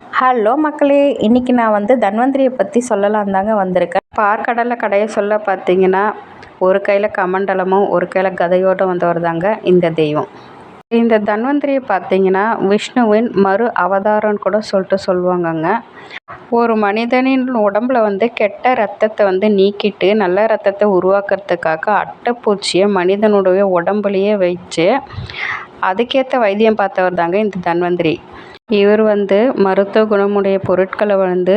Hello மக்களே இன்றைக்கி நான் வந்து தன்வந்திரியை பற்றி சொல்லலாம் தாங்க வந்திருக்கேன். பார்க்கடலை கடையை சொல்ல பார்த்தீங்கன்னா ஒரு கையில் கமண்டலமும் ஒரு கையில் கதையோடும் வந்தவர் தாங்க இந்த தெய்வம். இந்த தன்வந்திரியை பார்த்தீங்கன்னா விஷ்ணுவின் மறு அவதாரம்னு கூட சொல்லிட்டு சொல்லுவாங்கங்க. ஒரு மனிதனின் உடம்புல வந்து கெட்ட ரத்தத்தை வந்து நீக்கிட்டு நல்ல ரத்தத்தை உருவாக்குறதுக்காக அட்டைப்பூச்சியை மனிதனுடைய உடம்புலையே வச்சு அதுக்கேற்ற வைத்தியம் பார்த்தவர் தாங்க இந்த தன்வந்திரி. இவர் வந்து மருத்துவ குணமுடைய பொருட்களை வந்து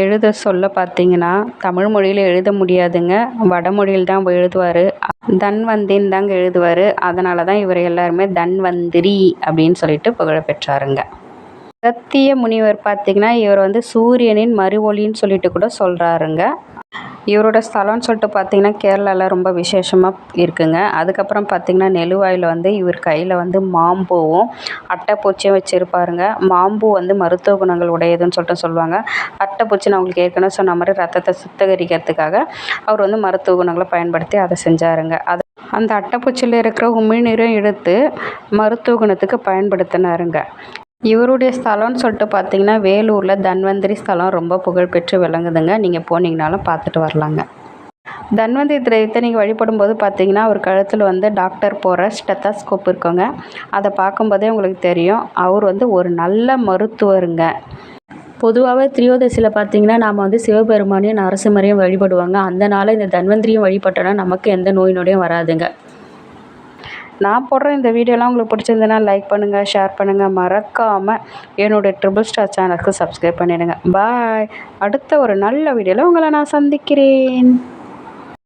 எழுத சொல்ல பார்த்தீங்கன்னா தமிழ் மொழியில் எழுத முடியாதுங்க. வடமொழியில் தான் எழுதுவார். தன்வந்தின்னு தாங்க எழுதுவார். அதனால தான் இவர் எல்லாருமே தன்வந்திரி அப்படின்னு சொல்லிட்டு புகழ பெற்றாருங்க. முனிவர் பார்த்திங்கன்னா இவர் வந்து சூரியனின் மறுவொளின்னு சொல்லிட்டு கூட சொல்கிறாருங்க இவரோட ஸ்தலம்னு சொல்லிட்டு பார்த்தீங்கன்னா கேரளாவில் ரொம்ப விசேஷமாக இருக்குங்க. அதுக்கப்புறம் பார்த்திங்கன்னா நெலுவாயில் வந்து இவர் கையில் வந்து மாம்பூவும் அட்டைப்பூச்சியும் வச்சுருப்பாருங்க. மாம்பூ வந்து மருத்துவ குணங்கள் உடையதுன்னு சொல்லிட்டு சொல்லுவாங்க. அட்டைப்பூச்சி நான் உங்களுக்கு ஏற்கனவே சொன்ன மாதிரி ரத்தத்தை சுத்திகரிக்கிறதுக்காக அவர் வந்து மருத்துவ குணங்களை பயன்படுத்தி அதை செஞ்சாருங்க. அது அந்த அட்டைப்பூச்சியில் இருக்கிற உமிழ்நீரும் எடுத்து மருத்துவ குணத்துக்கு பயன்படுத்தினாருங்க. இவருடைய ஸ்தலம்னு சொல்லிட்டு பார்த்தீங்கன்னா வேலூரில் தன்வந்திரி ஸ்தலம் ரொம்ப புகழ்பெற்று விளங்குதுங்க. நீங்கள் போனீங்கனாலும் பார்த்துட்டு வரலாங்க. தன்வந்திரி திரையத்தை நீங்கள் வழிபடும் போது பார்த்தீங்கன்னா அவர் கழுத்தில் வந்து டாக்டர் போகிற ஸ்டெத்தாஸ்கோப் இருக்கோங்க. அதை பார்க்கும்போதே உங்களுக்கு தெரியும். அவர் வந்து ஒரு நல்ல மருத்துவருங்க. பொதுவாகவே திரியோதசியில் பார்த்தீங்கன்னா நாம் வந்து சிவபெருமானையும் நரசிம்மரையும் வழிபடுவாங்க. அந்த நாளில் இந்த தன்வந்திரியும் வழிபட்டோன்னா நமக்கு எந்த நோய் நொடியும் வராதுங்க. நான் போடுற இந்த வீடியோலாம் உங்களுக்கு பிடிச்சிருந்ததுன்னா லைக் பண்ணுங்கள் ஷேர் பண்ணுங்கள் மறக்காமல் என்னுடைய ட்ரிபிள் ஸ்டார் சேனலுக்கு சப்ஸ்கிரைப் பண்ணிவிடுங்க பாய் அடுத்த ஒரு நல்ல வீடியோவில் உங்களை நான் சந்திக்கிறேன்.